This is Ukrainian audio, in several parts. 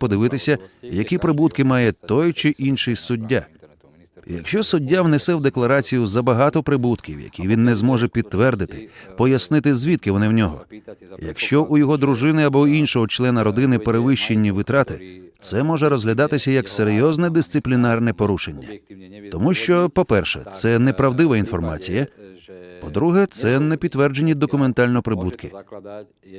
подивитися, які прибутки має той чи інший суддя. Якщо суддя внесе в декларацію забагато прибутків, які він не зможе підтвердити, пояснити звідки вони в нього. Якщо у його дружини або іншого члена родини перевищені витрати, це може розглядатися як серйозне дисциплінарне порушення. Тому що, по-перше, це неправдива інформація. По-друге, це не підтверджені документально прибутки.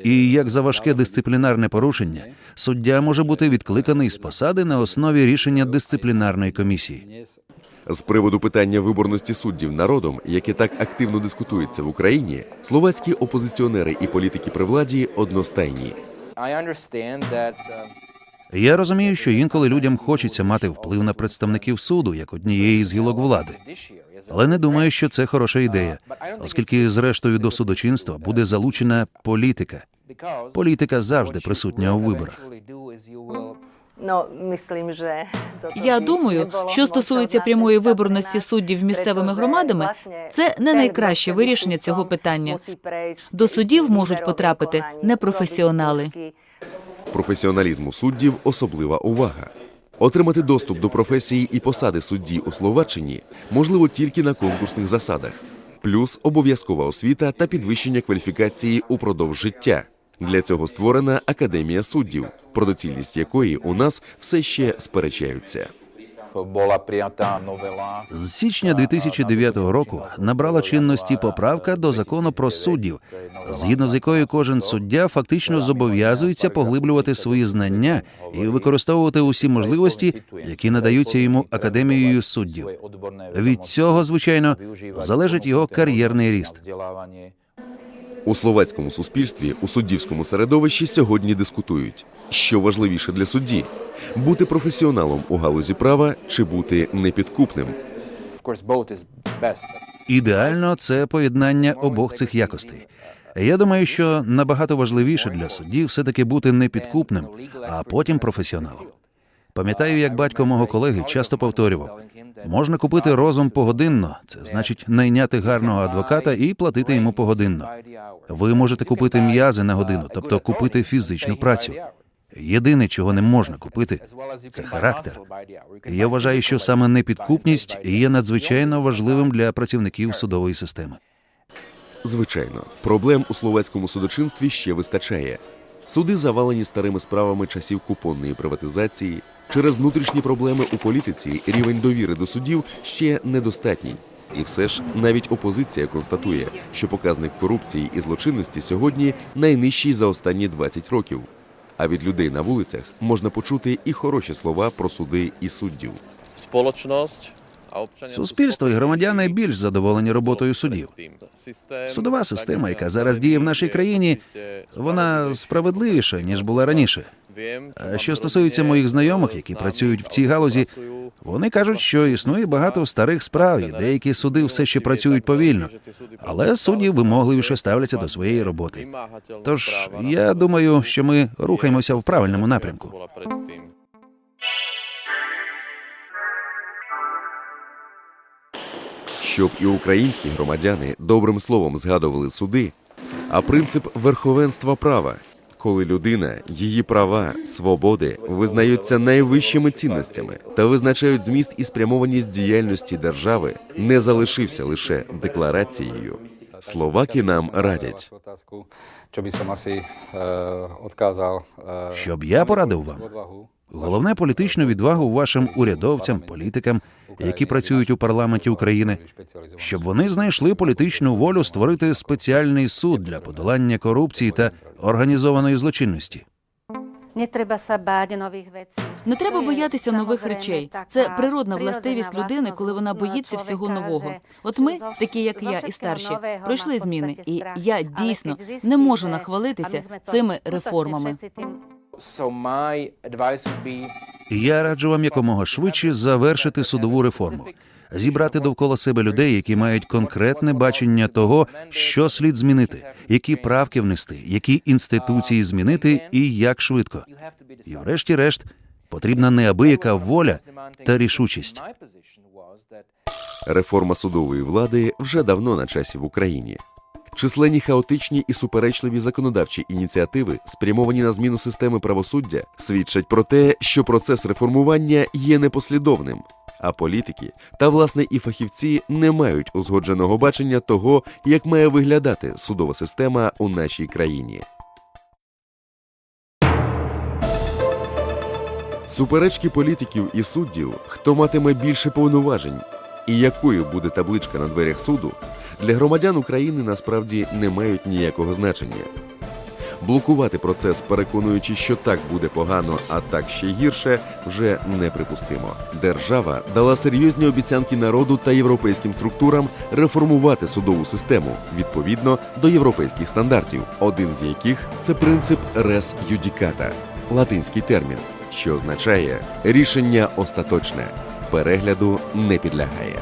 І як за важке дисциплінарне порушення, суддя може бути відкликаний з посади на основі рішення дисциплінарної комісії. З приводу питання виборності суддів народом, яке так активно дискутується в Україні, словацькі опозиціонери і політики при владі одностайні. Uh, Я розумію, що інколи людям хочеться мати вплив на представників суду як однієї з гілок влади, але не думаю, що це хороша ідея, оскільки зрештою до судочинства буде залучена політика. Політика завжди присутня у виборах. No, myslím, že toto Я думаю, що стосується прямої виборності суддів місцевими громадами, це не найкраще вирішення цього питання. До судів можуть потрапити непрофесіонали. Професіоналізму суддів особлива увага. Отримати доступ до професії і посади судді у Словаччині можливо тільки на конкурсних засадах, плюс обов'язкова освіта та підвищення кваліфікації упродовж життя. Для цього створена академія суддів, про доцільність якої у нас все ще сперечаються. bola prijatá novela З січня 2009 року набрала чинності поправка до закону про суддів, згідно з якою кожен суддя фактично зобов'язується поглиблювати свої знання і використовувати усі можливості, які надаються йому академією суддів. Від цього, звичайно, залежить його кар'єрний ріст. У словацькому суспільстві у суддівському середовищі сьогодні дискутують, що важливіше для судді бути професіоналом у галузі права чи бути непідкупним. Ідеально це поєднання обох цих якостей. Я думаю, що набагато важливіше для судді все-таки бути непідкупним, а потім професіоналом. Пам'ятаю, як батько мого колеги часто повторював: можна купити розум погодинно, це значить найняти гарного адвоката і платити йому погодинно. Ви можете купити м'язи на годину, тобто купити фізичну працю. Єдине, чого не можна купити, це характер. Я вважаю, що саме непідкупність є надзвичайно важливим для працівників судової системи. Звичайно, проблем у словацькому судочинстві ще вистачає. Суди завалені старими справами часів купонної приватизації. Через внутрішні проблеми у політиці рівень довіри до суддів ще недостатній. І все ж навіть опозиція констатує, що показник корупції і злочинності сьогодні найнижчий за останні 20 років. А від людей на вулицях можна почути і хороші слова про суди і суддів. občania Суспільство і громадяни більш задоволені роботою суддів. Судова система, яка зараз діє в нашій країні, вона справедливіша ніж була раніше. А що стосується моїх знайомих, які працюють в цій галузі, вони кажуть, що існує багато старих справ, і деякі суди все ще працюють повільно, але судді вимогливіше ставляться до своєї роботи. Тож я думаю, що ми рухаємося в правильному напрямку. Щоб і українські громадяни добрим словом згадували суди, а принцип верховенства права, коли людина, її права, свободи визнаються найвищими цінностями та визначають зміст і спрямованість діяльності держави, не залишився лише декларацією. Словаки нам радять. Щоб я порадив вам. Головне політичну відвагу вашим урядовцям, політикам, які працюють у парламенті України, щоб вони знайшли політичну волю створити спеціальний суд для подолання корупції та організованої злочинності. Не треба се бати нових. Не треба боятися нових речей. Це природна властивість людини, коли вона боїться всього нового. От ми, такі як я і старші, пройшли зміни, і я дійсно не можу нахвалитися цими реформами. Я раджу вам якомога швидше завершити судову реформу, зібрати довкола себе людей, які мають конкретне бачення того, що слід змінити, які правки внести, які інституції змінити і як швидко. І врешті-решт потрібна неабияка воля та рішучість. Реформа судової влади вже давно на часі в Україні. Численні хаотичні і суперечливі законодавчі ініціативи, спрямовані на зміну системи правосуддя, свідчать про те, що процес реформування є непослідовним. А політики та власне і фахівці не мають узгодженого бачення того, як має виглядати судова система у нашій країні. Суперечки політиків і суддів, хто матиме більше повноважень, і якою буде табличка на дверях суду, для громадян України насправді не мають ніякого значення. Блокувати процес, переконуючи, що так буде погано, а так ще гірше, вже неприпустимо. Держава дала серйозні обіцянки народу та європейським структурам реформувати судову систему відповідно до європейських стандартів, один з яких це принцип res judicata – латинський термін, що означає рішення остаточне, перегляду не підлягає.